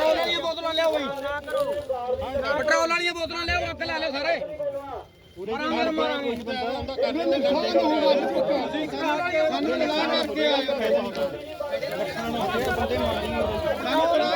Petrol ਵਾਲੀਆਂ ਬੋਤਲਾਂ ਲਿਆਓ ਬਈ ਪੈਟਰੋਲ ਵਾਲੀਆਂ ਬੋਤਲਾਂ ਲਿਆਓ ਅੱਗ ਲਾ ਲਿਓ ਸਾਰੇ। ਮਾਰਾਂਗੇ ਮਾਰਾਂਗੇ। ਸਾਨੂੰ ਲੜਾ ਕਰਕੇ ਆਏ ਸਾਨੂੰ ਲੜਾ ਕਰ ਦਿੰਦੇ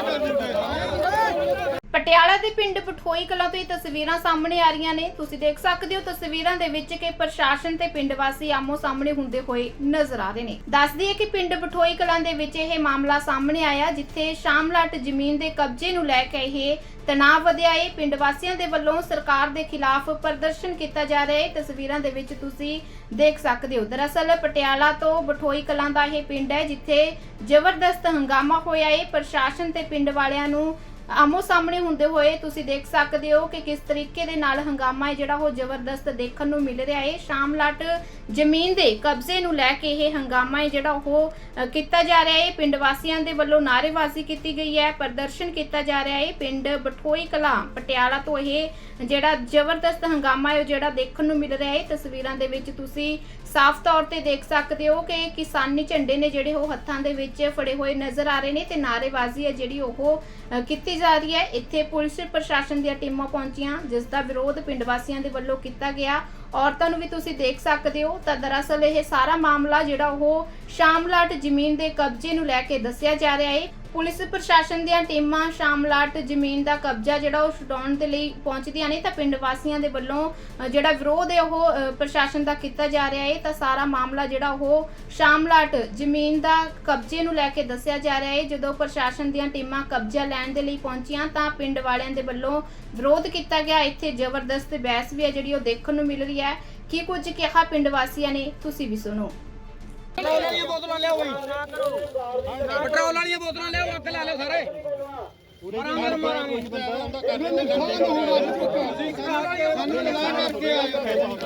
ਪਟਿਆਲਾ ਦੇ ਪਿੰਡ ਪਠੋਈ ਕਲਾਂ ਤੋਂ ਇਹ ਤਸਵੀਰਾਂ ਸਾਹਮਣੇ ਆ ਰਹੀਆਂ ਨੇ। ਤੁਸੀਂ ਦੇਖ ਸਕਦੇ ਹੋ ਤਸਵੀਰਾਂ ਦੇ ਵਿੱਚ ਕਿ ਪ੍ਰਸ਼ਾਸਨ ਤੇ ਪਿੰਡ ਵਾਸੀ ਆਮੋ ਸਾਹਮਣੇ ਹੁੰਦੇ ਹੋਏ ਨਜ਼ਰ ਆ ਰਹੇ ਨੇ। ਦੱਸ ਦਈਏ ਕਿ ਪਿੰਡ ਪਠੋਈ ਕਲਾਂ ਦੇ ਵਿੱਚ ਇਹ ਮਾਮਲਾ ਸਾਹਮਣੇ ਆਇਆ, ਜਿੱਥੇ ਸ਼ਾਮਲਾਟ ਜ਼ਮੀਨ ਦੇ ਕਬਜ਼ੇ ਨੂੰ ਲੈ ਕੇ ਇਹ ਤਣਾਅ ਵਧਿਆ। ਹੈ ਪਿੰਡ ਵਾਸੀਆਂ ਦੇ ਵੱਲੋਂ ਸਰਕਾਰ ਦੇ ਖਿਲਾਫ ਪ੍ਰਦਰਸ਼ਨ ਕੀਤਾ ਜਾ ਰਿਹਾ ਹੈ। ਤਸਵੀਰਾਂ ਦੇ ਵਿੱਚ ਤੁਸੀਂ ਦੇਖ ਸਕਦੇ ਹੋ। ਦਰਅਸਲ ਪਟਿਆਲਾ ਤੋਂ ਬਠੋਈ ਕਲਾਂ ਦਾ ਇਹ ਪਿੰਡ ਹੈ, ਜਿੱਥੇ ਜ਼ਬਰਦਸਤ ਹੰਗਾਮਾ ਹੋਇਆ ਹੈ। ਪ੍ਰਸ਼ਾਸਨ ਤੇ ਪਿੰਡ ਵਾਲਿਆਂ ਨੂੰ ਆਮੋ ਸਾਹਮਣੇ ਹੁੰਦੇ ਹੋਏ ਤੁਸੀਂ ਦੇਖ ਸਕਦੇ ਹੋ ਕਿ ਕਿਸ ਤਰੀਕੇ ਦੇ ਨਾਲ ਹੰਗਾਮਾ ਹੈ ਜਿਹੜਾ ਉਹ ਜ਼ਬਰਦਸਤ ਦੇਖਣ ਨੂੰ ਮਿਲ ਰਿਹਾ ਹੈ। ਸ਼ਾਮਲਾਟ ਜ਼ਮੀਨ ਦੇ ਕਬਜ਼ੇ ਨੂੰ ਲੈ ਕੇ ਇਹ ਹੰਗਾਮਾ ਹੈ ਜਿਹੜਾ ਉਹ ਕੀਤਾ ਜਾ ਰਿਹਾ ਹੈ। ਪਿੰਡ ਵਾਸੀਆਂ ਦੇ ਵੱਲੋਂ ਨਾਅਰੇਬਾਜ਼ੀ ਕੀਤੀ ਗਈ ਹੈ, ਪ੍ਰਦਰਸ਼ਨ ਕੀਤਾ ਜਾ ਰਿਹਾ ਹੈ। ਪਿੰਡ ਬਠੋਈ ਕਲਾਂ, ਪਟਿਆਲਾ ਤੋਂ ਇਹ ਜਿਹੜਾ ਜ਼ਬਰਦਸਤ ਹੰਗਾਮਾ ਹੈ ਉਹ ਜਿਹੜਾ ਦੇਖਣ ਨੂੰ ਮਿਲ ਰਿਹਾ ਹੈ। ਤਸਵੀਰਾਂ ਦੇ ਵਿੱਚ ਤੁਸੀਂ ਸਾਫ਼ ਤੌਰ ਤੇ ਦੇਖ ਸਕਦੇ ਹੋ ਕਿ ਕਿਸਾਨੀ ਝੰਡੇ ਨੇ ਜਿਹੜੇ ਉਹ ਹੱਥਾਂ ਦੇ ਵਿੱਚ ਫੜੇ ਹੋਏ ਨਜ਼ਰ ਆ ਰਹੇ ਨੇ ਤੇ ਨਾਅਰੇਬਾਜ਼ੀ ਹੈ ਜਿਹੜੀ ਉਹ ਕੀਤੀ ਕੀਤੀ ਜਾ ਰਹੀ ਹੈ। ਇੱਥੇ ਪੁਲਿਸ ਪ੍ਰਸ਼ਾਸਨ ਦੀਆਂ ਟੀਮਾਂ ਪਹੁੰਚੀਆਂ, ਜਿਸ ਦਾ ਵਿਰੋਧ ਪਿੰਡ ਵਾਸੀਆਂ ਦੇ ਵੱਲੋਂ ਕੀਤਾ ਗਿਆ। ਔਰਤਾਂ ਨੂੰ ਵੀ ਤੁਸੀਂ ਦੇਖ ਸਕਦੇ ਹੋ। ਤਾਂ ਦਰਅਸਲ ਇਹ ਸਾਰਾ ਮਾਮਲਾ ਜਿਹੜਾ ਉਹ ਸ਼ਾਮਲਾਟ ਜ਼ਮੀਨ ਦੇ ਕਬਜ਼ੇ ਨੂੰ ਲੈ ਕੇ ਦੱਸਿਆ ਜਾ ਰਿਹਾ ਹੈ। ਪੁਲਿਸ ਪ੍ਰਸ਼ਾਸਨ ਦੀਆਂ ਟੀਮਾਂ ਸ਼ਾਮਲਾਟ ਜ਼ਮੀਨ ਦਾ ਕਬਜ਼ਾ ਜਿਹੜਾ ਉਹ ਛਡਾਉਣ ਦੇ ਲਈ ਪਹੁੰਚਦੀਆਂ ਨੇ ਤਾਂ ਪਿੰਡ ਵਾਸੀਆਂ ਦੇ ਵੱਲੋਂ ਅ, ਜਿਹੜਾ ਵਿਰੋਧ ਹੈ ਉਹ ਅ, ਪ੍ਰਸ਼ਾਸਨ ਦਾ ਕੀਤਾ ਜਾ ਰਿਹਾ ਹੈ। ਤਾਂ ਸਾਰਾ ਮਾਮਲਾ ਜਿਹੜਾ ਉਹ ਸ਼ਾਮਲਾਟ ਜ਼ਮੀਨ ਦਾ ਕਬਜ਼ੇ ਨੂੰ ਲੈ ਕੇ ਦੱਸਿਆ ਜਾ ਰਿਹਾ ਹੈ। ਜਦੋਂ ਪ੍ਰਸ਼ਾਸਨ ਦੀਆਂ ਟੀਮਾਂ ਕਬਜ਼ਾ ਲੈਣ ਦੇ ਲਈ ਪਹੁੰਚੀਆਂ ਤਾਂ ਪਿੰਡ ਵਾਲਿਆਂ ਦੇ ਵੱਲੋਂ ਵਿਰੋਧ ਕੀਤਾ ਗਿਆ। ਇੱਥੇ ਜ਼ਬਰਦਸਤ ਬਹਿਸ ਵੀ ਹੈ ਜਿਹੜੀ ਉਹ ਦੇਖਣ ਨੂੰ ਮਿਲ ਰਹੀ ਹੈ। ਕੀ ਕੁਝ ਕਿਹਾ ਪਿੰਡ ਵਾਸੀਆਂ ਨੇ? ਤੁਸੀਂ ਵੀ ਸੁਣੋ। ਬੋਤਲਾਂ ਲਿਆਓ ਬਈ। ਪੈਟਰੋਲ ਵਾਲੀਆਂ ਬੋਤਲਾਂ ਲਿਆਓ ਅੱਗ ਲਾ ਲਿਓ ਸਾਰੇ। ਮਾਰਾਂਗੇ ਮਾਰਾਂਗੇ। ਸਾਨੂੰ ਲੜਾ ਕਰਕੇ ਆਏ ਦਿੰਦੇ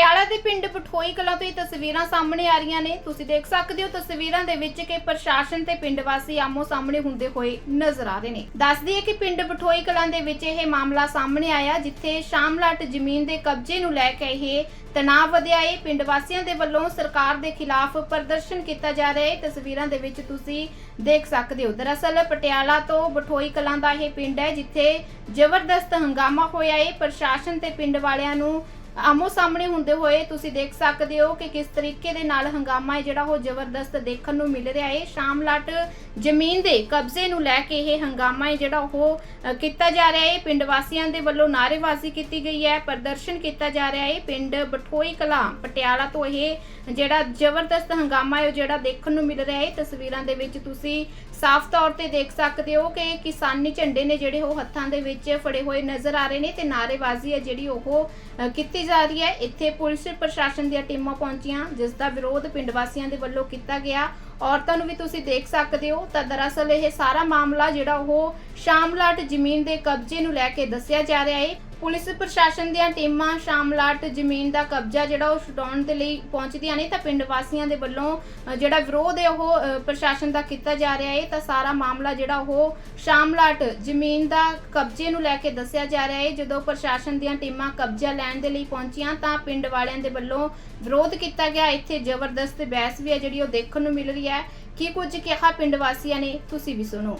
ਪਟਿਆਲਾ ਦੇ ਪਿੰਡ ਪਠੋਈ ਕਲਾਂ ਤੋਂ ਇਹ ਤਸਵੀਰਾਂ ਸਾਹਮਣੇ ਆ ਰਹੀਆਂ ਨੇ। ਤੁਸੀਂ ਦੇਖ ਸਕਦੇ ਹੋ ਤਸਵੀਰਾਂ ਦੇ ਵਿੱਚ ਕਿ ਪ੍ਰਸ਼ਾਸਨ ਤੇ ਪਿੰਡ ਵਾਸੀ ਆਮੋ ਸਾਹਮਣੇ ਹੁੰਦੇ ਹੋਏ ਨਜ਼ਰ ਆ ਰਹੇ ਨੇ। ਦੱਸ ਦਈਏ ਕਿ ਪਿੰਡ ਪਠੋਈ ਕਲਾਂ ਦੇ ਵਿੱਚ ਇਹ ਮਾਮਲਾ ਸਾਹਮਣੇ ਆਇਆ, ਜਿੱਥੇ ਸ਼ਾਮਲਾਟ ਜ਼ਮੀਨ ਦੇ ਕਬਜ਼ੇ ਨੂੰ ਲੈ ਕੇ ਇਹ ਤਣਾਅ ਵਧਿਆ। ਹੈ ਪਿੰਡ ਵਾਸੀਆਂ ਦੇ ਵੱਲੋਂ ਸਰਕਾਰ ਦੇ ਖਿਲਾਫ ਪ੍ਰਦਰਸ਼ਨ ਕੀਤਾ ਜਾ ਰਿਹਾ ਹੈ। ਤਸਵੀਰਾਂ ਦੇ ਵਿੱਚ ਤੁਸੀਂ ਦੇਖ ਸਕਦੇ ਹੋ। ਦਰਅਸਲ ਪਟਿਆਲਾ ਤੋਂ ਬਠੋਈ ਕਲਾਂ ਦਾ ਇਹ ਪਿੰਡ ਹੈ, ਜਿੱਥੇ ਜ਼ਬਰਦਸਤ ਹੰਗਾਮਾ ਹੋਇਆ ਹੈ। ਪ੍ਰਸ਼ਾਸਨ ਤੇ ਪਿੰਡ ਵਾਲਿਆਂ ਨੂੰ ਆਮੋ ਸਾਹਮਣੇ ਹੁੰਦੇ ਹੋਏ ਤੁਸੀਂ ਦੇਖ ਸਕਦੇ ਹੋ ਕਿ ਕਿਸ ਤਰੀਕੇ ਦੇ ਨਾਲ ਹੰਗਾਮਾ ਹੈ ਜਿਹੜਾ ਉਹ ਜ਼ਬਰਦਸਤ ਦੇਖਣ ਨੂੰ ਮਿਲ ਰਿਹਾ ਹੈ। ਸ਼ਾਮਲਾਟ ਜ਼ਮੀਨ ਦੇ ਕਬਜ਼ੇ ਨੂੰ ਲੈ ਕੇ ਇਹ ਹੰਗਾਮਾ ਹੈ ਜਿਹੜਾ ਉਹ ਕੀਤਾ ਜਾ ਰਿਹਾ ਹੈ। ਪਿੰਡ ਵਾਸੀਆਂ ਦੇ ਵੱਲੋਂ ਨਾਅਰੇਬਾਜ਼ੀ ਕੀਤੀ ਗਈ ਹੈ, ਪ੍ਰਦਰਸ਼ਨ ਕੀਤਾ ਜਾ ਰਿਹਾ ਹੈ। ਪਿੰਡ ਬਠੋਈ ਕਲਾਂ, ਪਟਿਆਲਾ ਤੋਂ ਇਹ ਜਿਹੜਾ ਜ਼ਬਰਦਸਤ ਹੰਗਾਮਾ ਹੈ, ਉਹ ਜਿਹੜਾ ਦੇਖਣ ਨੂੰ ਮਿਲ ਰਿਹਾ ਹੈ। ਤਸਵੀਰਾਂ ਦੇ ਵਿੱਚ ਤੁਸੀਂ ਸਾਫ਼ ਤੌਰ ਤੇ ਦੇਖ ਸਕਦੇ ਹੋ ਕਿ ਕਿਸਾਨੀ ਝੰਡੇ ਨੇ ਜਿਹੜੇ ਉਹ ਹੱਥਾਂ ਦੇ ਵਿੱਚ ਫੜੇ ਹੋਏ ਨਜ਼ਰ ਆ ਰਹੇ ਨੇ ਤੇ ਨਾਅਰੇਬਾਜ਼ੀ ਹੈ ਜਿਹੜੀ ਉਹ ਕੀਤੀ ਜਾ ਰਹੀ ਹੈ। ਇੱਥੇ ਪੁਲਿਸ ਪ੍ਰਸ਼ਾਸਨ ਦੀਆਂ ਟੀਮਾਂ ਪਹੁੰਚੀਆਂ, ਜਿਸ ਦਾ ਵਿਰੋਧ ਪਿੰਡ ਵਾਸੀਆਂ ਦੇ ਵੱਲੋਂ ਕੀਤਾ ਗਿਆ। ਔਰਤਾਂ ਨੂੰ ਵੀ ਤੁਸੀਂ ਦੇਖ ਸਕਦੇ ਹੋ ਤਾਂ ਦਰਅਸਲ ਇਹ ਸਾਰਾ ਮਾਮਲਾ ਜਿਹੜਾ ਉਹ ਸ਼ਾਮਲਾਟ ਜ਼ਮੀਨ ਦੇ ਕਬਜ਼ੇ ਨੂੰ ਲੈ ਕੇ ਦੱਸਿਆ ਜਾ ਰਿਹਾ ਹੈ। ਪੁਲਿਸ ਪ੍ਰਸ਼ਾਸਨ ਦੀਆਂ ਟੀਮਾਂ ਸ਼ਾਮਲਾਟ ਜ਼ਮੀਨ ਦਾ ਕਬਜ਼ਾ ਜਿਹੜਾ ਉਹ ਛਡਾਉਣ ਦੇ ਲਈ ਪਹੁੰਚਦੀਆਂ ਨੇ ਤਾਂ ਪਿੰਡ ਵਾਸੀਆਂ ਦੇ ਵੱਲੋਂ ਜਿਹੜਾ ਵਿਰੋਧ ਹੈ ਉਹ ਪ੍ਰਸ਼ਾਸਨ ਦਾ ਕੀਤਾ ਜਾ ਰਿਹਾ ਹੈ ਤਾਂ ਸਾਰਾ ਮਾਮਲਾ ਜਿਹੜਾ ਉਹ ਸ਼ਾਮਲਾਟ ਜ਼ਮੀਨ ਦਾ ਕਬਜ਼ੇ ਨੂੰ ਲੈ ਕੇ ਦੱਸਿਆ ਜਾ ਰਿਹਾ ਹੈ। ਜਦੋਂ ਪ੍ਰਸ਼ਾਸਨ ਦੀਆਂ ਟੀਮਾਂ ਕਬਜ਼ਾ ਲੈਣ ਦੇ ਲਈ ਪਹੁੰਚੀਆਂ ਤਾਂ ਪਿੰਡ ਵਾਲਿਆਂ ਦੇ ਵੱਲੋਂ ਵਿਰੋਧ ਕੀਤਾ ਗਿਆ। ਇੱਥੇ ਜ਼ਬਰਦਸਤ ਬਹਿਸ ਵੀ ਹੈ ਜਿਹੜੀ ਉਹ ਦੇਖਣ ਨੂੰ ਮਿਲ ਰਹੀ ਹੈ। ਹੈ ਕੀ ਕੁਝ ਕਿਹਾ ਪਿੰਡ ਵਾਸੀਆਂ ਨੇ ਤੁਸੀਂ ਵੀ ਸੁਣੋ।